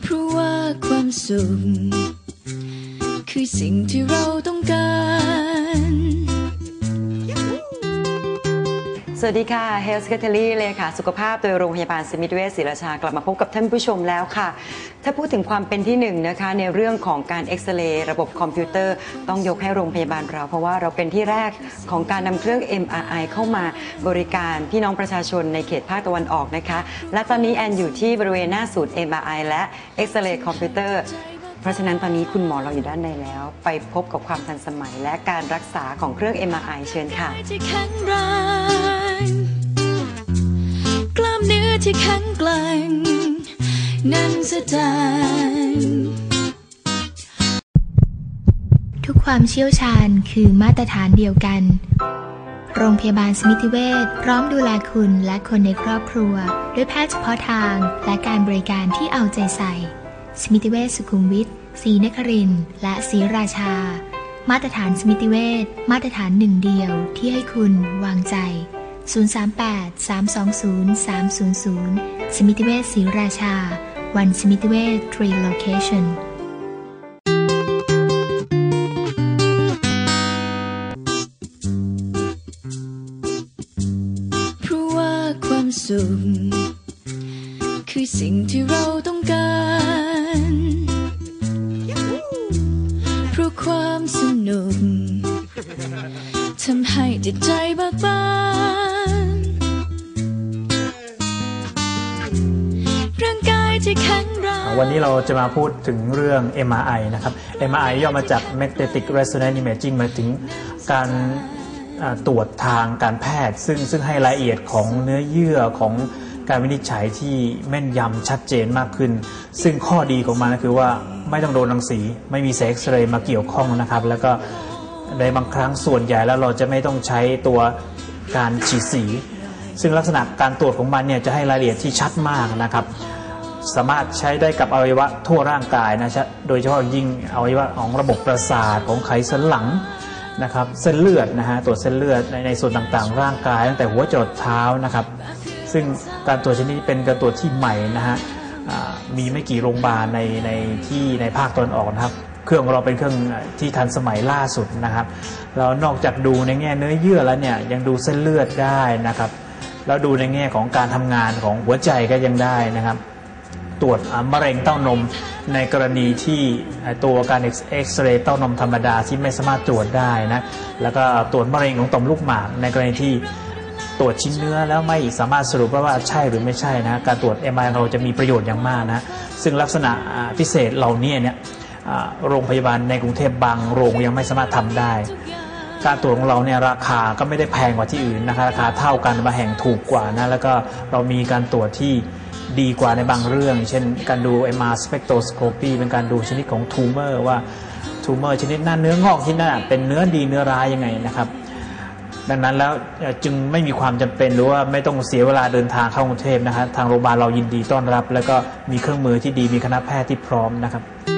เพราะว่าความสุขคือสิ่งที่เราต้องการ สวัสดีค่ะ Health Secretary เลยค่ะ สุขภาพโดยโรงพยาบาลสมิตเวชศรีราชากลับมาพบกับท่านผู้ชมแล้วค่ะ ถ้าพูดถึงความเป็นที่หนึ่งนะคะ ในเรื่องของการเอ็กซเรย์ระบบคอมพิวเตอร์ ต้องยกให้โรงพยาบาลเรา เพราะว่าเราเป็นที่แรกของการนำเครื่อง MRI เข้ามาบริการพี่น้องประชาชนในเขตภาคตะวันออกนะคะ และตอนนี้แอนอยู่ที่บริเวณหน้าศูนย์ MRI และเอ็กซเรย์คอมพิวเตอร์เพราะฉะนั้นตอนนี้คุณหมอเราอยู่ด้านในแล้ว ไปพบกับความทันสมัยและการรักษาของเครื่อง MRI เชิญค่ะ ที่แข็งแกร่งนั้นแสดงทุกความเชี่ยวชาญคือมาตรฐานเดียวกัน โรงพยาบาลสมิติเวชพร้อมดูแลคุณและคนในครอบครัว ด้วยแพทย์เฉพาะทางและการบริการที่เอาใจใส่ สมิติเวชสุขุมวิทศรีนครินและศรีราชา มาตรฐานสมิติเวชมาตรฐานหนึ่งเดียวที่ให้คุณวางใจ 038 320 300 สมิติเวชศรีราชา วันสมิติเวช3 location เพราะว่าความสุขคือสิ่งที่เราต้องการ เพราะความสนุกทำให้จิตใจเบิกบาน ที่แข็งแรงวันนี้เราจะมาพูดถึงเรื่อง MRI นะครับ MRI ย่อมาจาก Magnetic Resonance Imaging หมายถึงการตรวจทางการแพทย์ ซึ่งซึ่งให้รายละเอียดของเนื้อเยื่อของการวินิจฉัยที่แม่นยำชัดเจนมากขึ้น ซึ่งข้อดีของมันก็คือว่าไม่ต้องโดนรังสี ไม่มีแสงเอ็กซเรย์มาเกี่ยวข้องนะครับ แล้วก็ในบางครั้งส่วนใหญ่แล้วเราจะไม่ต้องใช้ตัวการฉีดสี ซึ่งลักษณะการตรวจของมันเนี่ยจะให้รายละเอียดที่ชัดมากนะครับ สามารถใช้ได้กับอวัยวะทั่วร่างกายนะชะโดยเฉพาะยิ่งอวัยวะของระบบประสาทของไขสันหลังนะครับเส้นเลือดนะฮะตรวจเส้นเลือดในในส่วนต่างๆ ร่างกายตั้งแต่หัวจรดเท้านะครับ ซึ่งการตรวจชนิดนี้เป็นการตรวจที่ใหม่นะฮะมีไม่กี่โรงพยาบาลในในที่ในภาคตะวันออกนะครับ เครื่องของเราเป็นเครื่องที่ทันสมัยล่าสุดนะครับแล้วนอกจากดูในแง่เนื้อเยื่อแล้วเนี่ยยังดูเส้นเลือดได้นะครับ แล้วดูในแง่ของการทำงานของหัวใจก็ยังได้นะครับ ตรวจมะเร็งเต้านม ในกรณีที่ตัวการเอ็กซเรย์เต้านมธรรมดาที่ไม่สามารถตรวจได้นะแล้วก็ตรวจมะเร็งของต่อมลูกหมากในกรณีที่ตรวจชิ้นเนื้อแล้วไม่สามารถสรุปว่าใช่หรือไม่ใช่นะการตรวจ MRI เราจะมีประโยชน์อย่างมากนะซึ่งลักษณะพิเศษเหล่านี้เนี่ยโรงพยาบาลในกรุงเทพบางโรงยังไม่สามารถทำได้ การตรวจของเราเนี่ยราคาก็ไม่ได้แพงกว่าที่อื่นนะคะราคาเท่ากันบางแห่งถูกกว่านะแล้วก็เรามีการตรวจที่ดีกว่าในบางเรื่อง เช่นการดู MR spectroscopy เป็นการดูชนิดของ tumor ว่า tumor ชนิดนั้นเนื้องอกที่นั่นเป็นเนื้อดีเนื้อร้ายยังไงนะครับดังนั้นแล้วจึงไม่มีความจำเป็นหรือว่าไม่ต้องเสียเวลาเดินทางเข้ากรุงเทพนะฮะทางโรงพยาบาลเรายินดีต้อนรับ แล้วก็มีเครื่องมือที่ดีมีคณะแพทย์ที่พร้อมนะครับ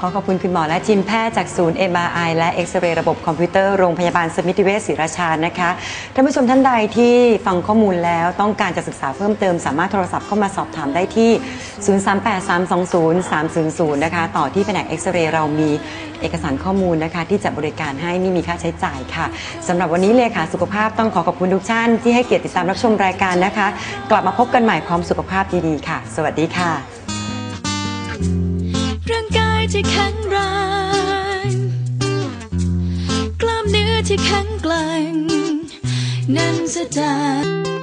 ขอขอบคุณคุณหมอและทีมแพทย์จากศูนย์ MRI และเอ็กซเรย์ระบบคอมพิวเตอร์โรงพยาบาลสมิติเวชศรีราชานะคะท่านผู้ชมท่านใดที่ฟังข้อมูลแล้วต้องการจะศึกษาเพิ่มเติมสามารถโทรศัพท์เข้ามาสอบถามได้ที่ 038-320-300 นะคะ ต่อที่แผนกเอ็กซเรย์เรามีเอกสารข้อมูลนะคะ ที่จะบริการให้ไม่มีค่าใช้จ่ายค่ะสำหรับวันนี้เลยค่ะสุขภาพต้องขอขอบคุณทุกท่านที่ให้เกียรติติดตามรับชมรายการนะคะ กลับมาพบกันใหม่พร้อมสุขภาพดีๆค่ะ สวัสดีค่ะ ที่แข็งแรง กล้ามเนื้อที่แข็งแกร่งนั้นแสดง